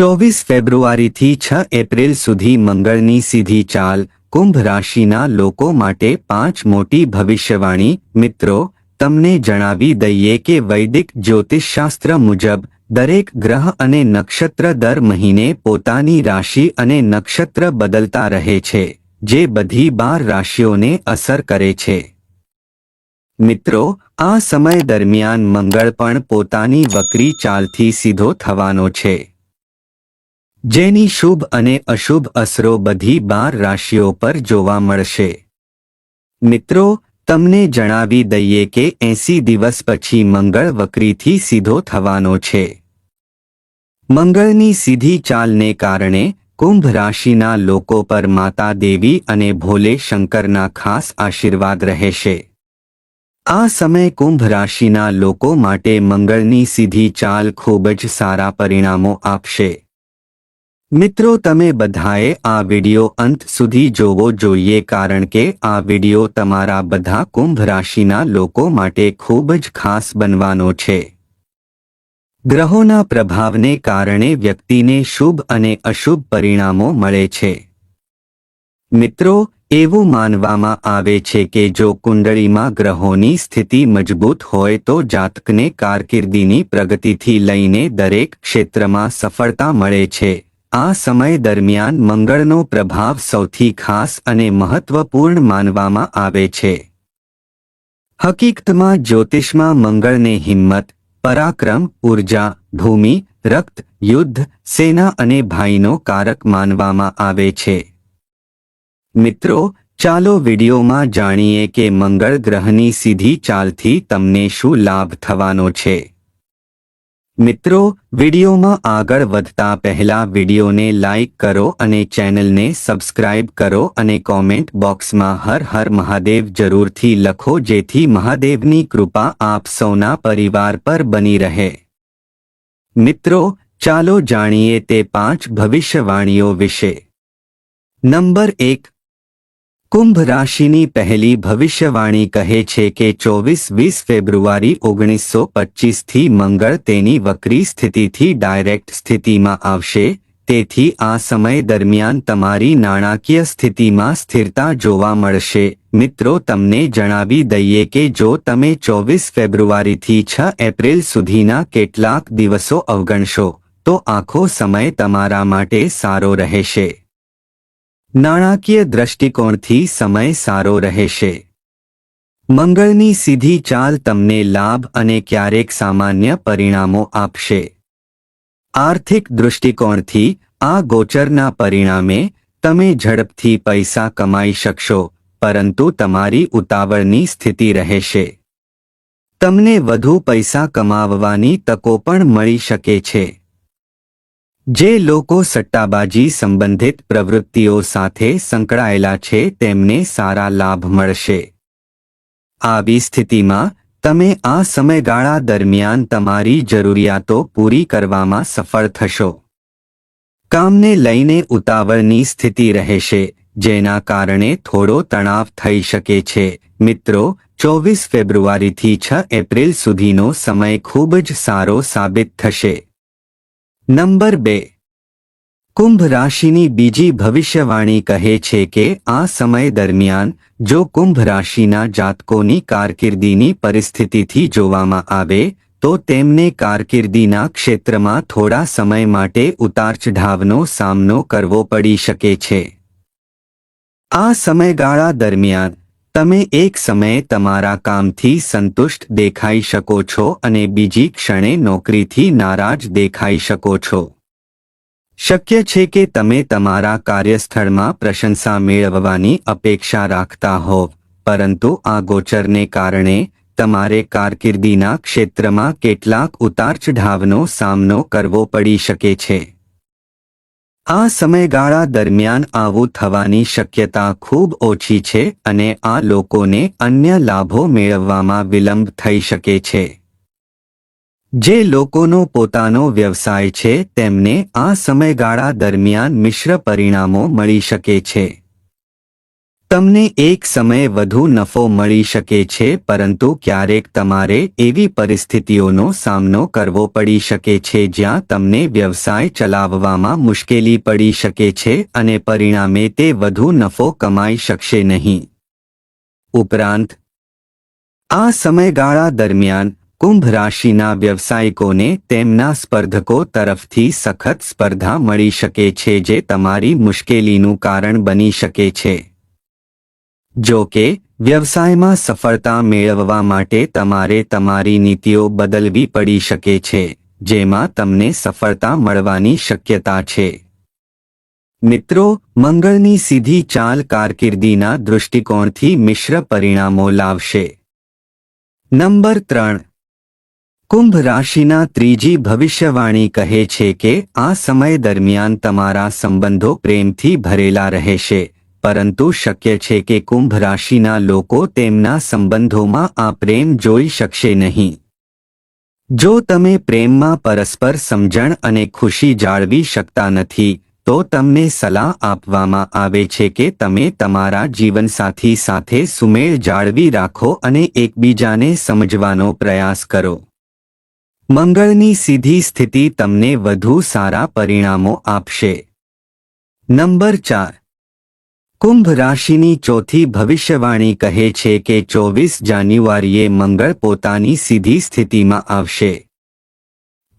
ચોવીસ ફેબ્રુઆરીથી છ એપ્રિલ સુધી મંગળની સીધી ચાલ, કુંભ રાશિના લોકો માટે પાંચ મોટી ભવિષ્યવાણી. મિત્રો, તમને જણાવી દઈએ કે વૈદિક જ્યોતિષશાસ્ત્ર મુજબ, દરેક ગ્રહ અને નક્ષત્ર દર મહિને પોતાની રાશિ અને નક્ષત્ર બદલતા રહે છે, જે બધી બાર રાશિઓને અસર કરે છે. મિત્રો, આ સમય દરમિયાન મંગળ પણ પોતાની વક્રી ચાલથી સીધો થવાનો છે. જેની શુભ અને અશુભ અસરો બધી બાર રાશિઓ પર જોવા મળશે. મિત્રો, તમને જણાવી દઈએ કે એંસી દિવસ પછી મંગળ વક્રીથી સીધો થવાનો છે. મંગળની સીધી ચાલને કારણે કુંભ રાશિના લોકો પર માતા દેવી અને ભોલે શંકરના ખાસ આશીર્વાદ રહેશે. આ સમય કુંભ રાશિના લોકો માટે મંગળની સીધી ચાલ ખૂબ જ સારા પરિણામો આપશે. મિત્રો, તમે બધાએ આ વિડિયો અંત સુધી જોવો જોઈએ કારણ કે આ વિડિયો તમારા બધા કુંભ રાશિના લોકો માટે ખૂબ જ ખાસ બનવાનો છે. ગ્રહોના પ્રભાવને કારણે વ્યક્તિને શુભ અને અશુભ પરિણામો મળે છે. મિત્રો, એવું માનવામાં આવે છે કે જો કુંડળીમાં ગ્રહોની સ્થિતિ મજબૂત હોય તો જાતકને કારકિર્દીની પ્રગતિથી લઈને દરેક ક્ષેત્રમાં સફળતા મળે છે. આ સમય દરમિયાન મંગળનો પ્રભાવ સૌથી ખાસ અને મહત્વપૂર્ણ માનવામાં આવે છે. હકીકતમાં જ્યોતિષમાં મંગળને હિંમત, પરાક્રમ, ઊર્જા, ભૂમિ, રક્ત, યુદ્ધ, સેના અને ભાઈનો કારક માનવામાં આવે છે. મિત્રો, ચાલો વિડીયોમાં જાણીએ કે મંગળ ગ્રહની સીધી ચાલથી તમને શું લાભ થવાનો છે. મિત્રો, વિડીયોમાં આગળ વધતા પહેલા વિડીયોને લાઇક કરો અને ચેનલને સબસ્ક્રાઇબ કરો અને કોમેન્ટ બોક્સમાં હર હર મહાદેવ જરૂરથી લખો જેથી મહાદેવની કૃપા આપ સૌના પરિવાર પર બની રહે. મિત્રો, ચાલો જાણીએ તે પાંચ ભવિષ્યવાણીઓ વિશે. નંબર એક કુંભ રાશિની પહેલી ભવિષ્યવાણી કહે છે કે ચોવીસ વીસ ફેબ્રુઆરી ઓગણીસો પચીસથી મંગળ તેની વક્રી સ્થિતિથી ડાયરેક્ટ સ્થિતિમાં આવશે, તેથી આ સમય દરમિયાન તમારી નાણાકીય સ્થિતિમાં સ્થિરતા જોવા મળશે. મિત્રો, તમને જણાવી દઈએ કે જો તમે ચોવીસ ફેબ્રુઆરીથી છ એપ્રિલ સુધીના કેટલાક દિવસો અવગણશો, તો આખો સમય તમારા માટે સારો રહેશે. નાણાકીય દ્રષ્ટિકોણથી સમય સારો રહેશે. મંગળની સીધી ચાલ તમને લાભ અને ક્યારેક સામાન્ય પરિણામો આપશે. આર્થિક દૃષ્ટિકોણથી આ ગોચરના પરિણામે તમે ઝડપથી પૈસા કમાઈ શકશો, પરંતુ તમારી ઉતાવળની સ્થિતિ રહેશે. તમને વધુ પૈસા કમાવવાની તકો પણ મળી શકે છે. જે લોકો સટ્ટાબાજી સંબંધિત પ્રવૃત્તિઓ સાથે સંકળાયેલા છે, તેમને સારા લાભ મળશે. આવી સ્થિતિમાં, તમે આ સમયગાળા દરમિયાન તમારી જરૂરિયાતો પૂરી કરવામાં સફળ થશો. કામને લઈને ઉતાવળની સ્થિતિ રહેશે, જેના કારણે થોડો તણાવ થઈ શકે છે. મિત્રો, ચોવીસ ફેબ્રુઆરીથી છ એપ્રિલ સુધીનો સમય ખૂબ જ સારો સાબિત થશે. નંબર બે. કુંભ રાશિની બીજી ભવિષ્યવાણી કહે છે કે આ સમય દરમિયાન જો કુંભ રાશિના જાતકોની કારકિર્દીની પરિસ્થિતિથી જોવામાં આવે, તો તેમને કારકિર્દીના ક્ષેત્રમાં થોડા સમય માટે ઉતાર ચઢાવનો સામનો કરવો પડી શકે છે. આ સમયગાળા દરમિયાન તમે એક સમયે તમારા કામથી સંતુષ્ટ દેખાઈ શકો છો અને બીજી ક્ષણે નોકરીથી નારાજ દેખાઈ શકો છો. શક્ય છે કે તમે તમારા કાર્યસ્થળમાં પ્રશંસા મેળવવાની અપેક્ષા રાખતા હોવ, પરંતુ આ ગોચરને કારણે તમારે કારકિર્દીના ક્ષેત્રમાં કેટલાક ઉતાર ચઢાવનો સામનો કરવો પડી શકે છે. આ સમયગાળા દરમિયાન આવું થવાની શક્યતા ખૂબ ઓછી છે અને આ લોકોને અન્ય લાભો મેળવવામાં વિલંબ થઈ શકે છે. જે લોકોનો પોતાનો વ્યવસાય છે તેમને આ સમયગાળા દરમિયાન મિશ્ર પરિણામો મળી શકે છે. તમને એક સમયે વધુ નફો મળી શકે છે, પરંતુ ક્યારેક તમારે એવી પરિસ્થિતિઓનો સામનો કરવો પડી શકે છે જ્યાં તમને વ્યવસાય ચલાવવામાં મુશ્કેલી પડી શકે છે અને પરિણામે તે વધુ નફો કમાઈ શકશે નહીં. ઉપરાંત, આ સમયગાળા દરમિયાન કુંભ રાશિના વ્યવસાયિકોને તેમના સ્પર્ધકો તરફથી સખત સ્પર્ધા મળી શકે છે જે તમારી મુશ્કેલીનું કારણ બની શકે છે. જો કે, વ્યવસાયમાં સફળતા મેળવવા માટે તમારે તમારી નીતિઓ બદલવી પડી શકે છે, જેમાં તમને સફળતા મળવાની શક્યતા છે. મિત્રો, મંગળની સીધી ચાલ કારકિર્દીના દૃષ્ટિકોણથી મિશ્ર પરિણામો લાવશે. નંબર ત્રણ. કુંભ રાશિના ત્રીજી ભવિષ્યવાણી કહે છે કે, આ સમય દરમિયાન તમારા સંબંધો પ્રેમથી ભરેલા રહેશે. પરંતુ શક્ય છે કે કુંભ રાશિના લોકો તેમના સંબંધોમાં આ પ્રેમ જોઈ શકશે નહીં. જો તમે પ્રેમમાં પરસ્પર સમજણ અને ખુશી જાળવી શકતા નથી, તો તમને સલાહ આપવામાં આવે છે કે તમે તમારા જીવનસાથી સાથે સુમેળ જાળવી રાખો અને એકબીજાને સમજવાનો પ્રયાસ કરો. મંગળની સીધી સ્થિતિ તમને વધુ સારા પરિણામો આપશે. નંબર ચાર. કુંભ રાશિની ચોથી ભવિષ્યવાણી કહે છે કે ચોવીસ જાન્યુઆરીએ મંગળ પોતાની સીધી સ્થિતિમાં આવશે.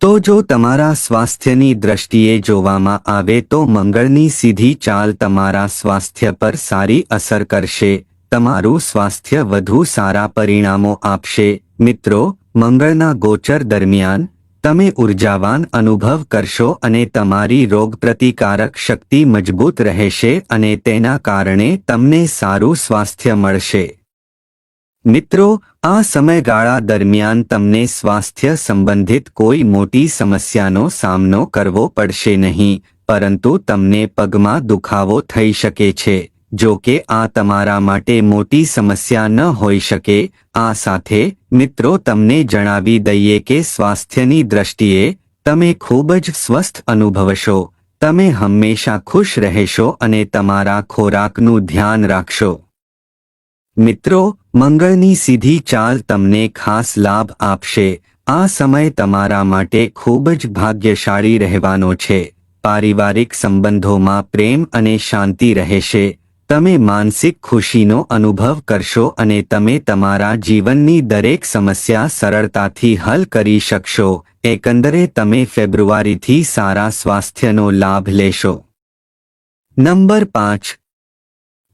તો જો તમારા સ્વાસ્થ્યની દ્રષ્ટિએ જોવામાં આવે તો મંગળની સીધી ચાલ તમારા સ્વાસ્થ્ય પર સારી અસર કરશે, તમારું સ્વાસ્થ્ય વધુ સારા પરિણામો આપશે. મિત્રો, મંગળના ગોચર દરમિયાન તમે ઉર્જાવાન અનુભવ કરશો અને તમારી રોગપ્રતિકારક શક્તિ મજબૂત રહેશે અને તેના કારણે તમને સારું સ્વાસ્થ્ય મળશે. મિત્રો, આ સમયગાળા દરમિયાન તમને સ્વાસ્થ્ય સંબંધિત કોઈ મોટી સમસ્યાનો સામનો કરવો પડશે નહીં, પરંતુ તમને પગમાં દુખાવો થઈ શકે છે. જો કે આ તમારા માટે મોટી સમસ્યા ન હોઈ શકે, આ સાથે, મિત્રો તમને જણાવી દઈએ કે સ્વાસ્થ્યની દ્રષ્ટિએ, તમે ખૂબ જ સ્વસ્થ અનુભવશો, તમે હંમેશા ખુશ રહેશો અને તમારા ખોરાકનું ધ્યાન રાખશો. મિત્રો, મંગળની સીધી ચાલ તમને ખાસ લાભ આપશે, આ સમય તમારા માટે ખૂબ જ ભાગ્યશાળી રહેવાનો છે, પારિવારિક સંબંધોમાં પ્રેમ અને શાંતિ રહેશે તમે માનસિક ખુશીનો અનુભવ કરશો અને તમે તમારા જીવનની દરેક સમસ્યા સરળતાથી હલ કરી શકશો. એકંદરે તમે ફેબ્રુઆરીથી સારા સ્વાસ્થ્યનો લાભ લેશો. નંબર પાંચ.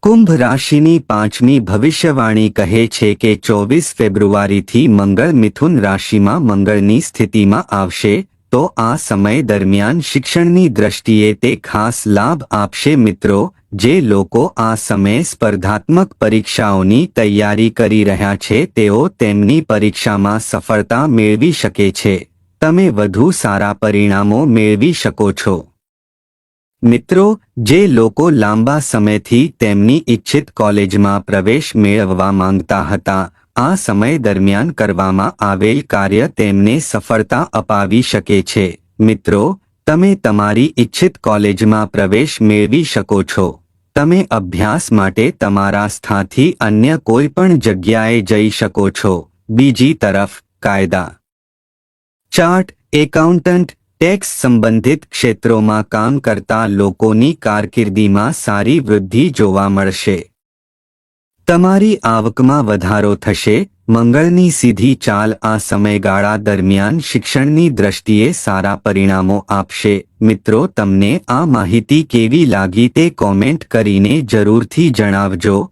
કુંભ રાશિની પાંચમી ભવિષ્યવાણી કહે છે કે ચોવીસ ફેબ્રુઆરીથી મંગળ મિથુન રાશિમાં મંગળની સ્થિતિમાં આવશે, તો આ સમય દરમિયાન શિક્ષણની દ્રષ્ટિએ તે ખાસ લાભ આપશે મિત્રો. જે લોકો આ સમયે સ્પર્ધાત્મક પરીક્ષાઓની તૈયારી કરી રહ્યા છે, તેઓ તેમની પરીક્ષામાં સફળતા મેળવી શકે છે. તમે વધુ સારા પરિણામો મેળવી શકો છો. મિત્રો, જે લોકો લાંબા સમયથી તેમની ઇચ્છિત કોલેજમાં પ્રવેશ મેળવવા માંગતા હતા, આ સમય દરમિયાન કરવામાં આવેલ કાર્ય તેમને સફળતા અપાવી શકે છે. મિત્રો તમે તમારી ઇચ્છિત કોલેજમાં પ્રવેશ મેળવી શકો છો. તમે અભ્યાસ માટે તમારા સ્થાનથી અન્ય કોઈ પણ જગ્યાએ જઈ શકો છો. બીજી તરફ, કાયદા. ચાર્ટ, એકાઉન્ટન્ટ, ટેક્સ સંબંધિત ક્ષેત્રોમાં કામ કરતા લોકોની કારકિર્દીમાં સારી વૃદ્ધિ જોવા મળશે. તમારી આવકમાં વધારો થશે મંગળની સીધી ચાલ આ સમયગાળા દરમિયાન શિક્ષણની દ્રષ્ટિએ સારા પરિણામો આપશે. મિત્રો, તમને આ માહિતી કેવી લાગી તે કોમેન્ટ કરીને જરૂરથી જણાવજો.